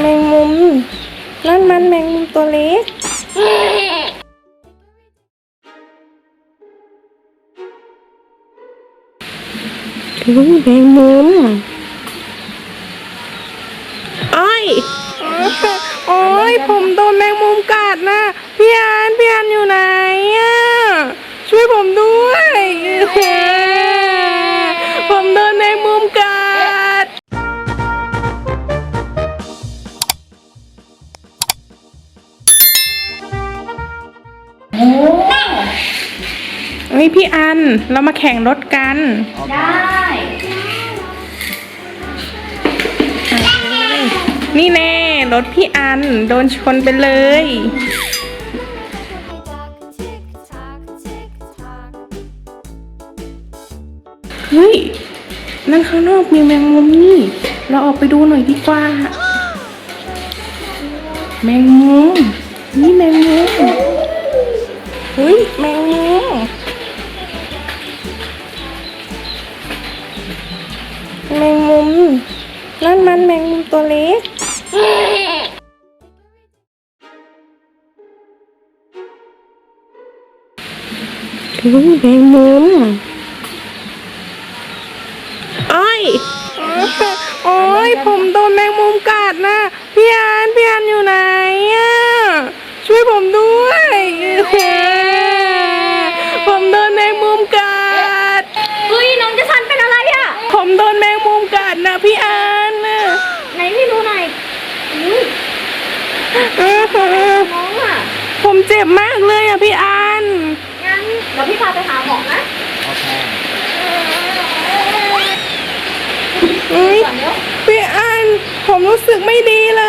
แมงมุม นั่นมันแมงมุมตัวเล็กอุ้ยแมงมุมอ้อยโอ้ยผมโดนแมงมุมกัดนะพี่อันพี่อันอยู่ไหนอะช่วยผมด้วย เฮ้ยพี่อันเรามาแข่งรถกันได้ นี่แน่รถพี่อันโดนชนไปเลย เฮ้ย นั่นข้างนอกมีแมงมุมนี่ เราออกไปดูหน่อยดีกว่า แมงมุม นี่แมงมุม เฮ้ยแมงมุมแมงมุมนั่นมันแมงมุมตัวเล็กอุ้ยแมงมุมอ้อยโอ้ยผมโดนแมงมุมกัดนะ พี่อันพี่อันอยู่ไหนอะ ช่วยผมด้วย ผมโดนแมงมุมกัด เฮ้ยน้องจะสันเป็นอะไรอะ ผมโดนแมงมุมกัด นะพี่อันน่ะไหนพี่ดูหน่อยอุ้ยอื้อหือน้องอะผมเจ็บมากเลยอะพี่อันงั้นเดี๋ยวพี่พาไปหาหมอนะโอเคเอ้ยก่อนเดี๋ยวพี่อันผมรู้สึกไม่ดีเล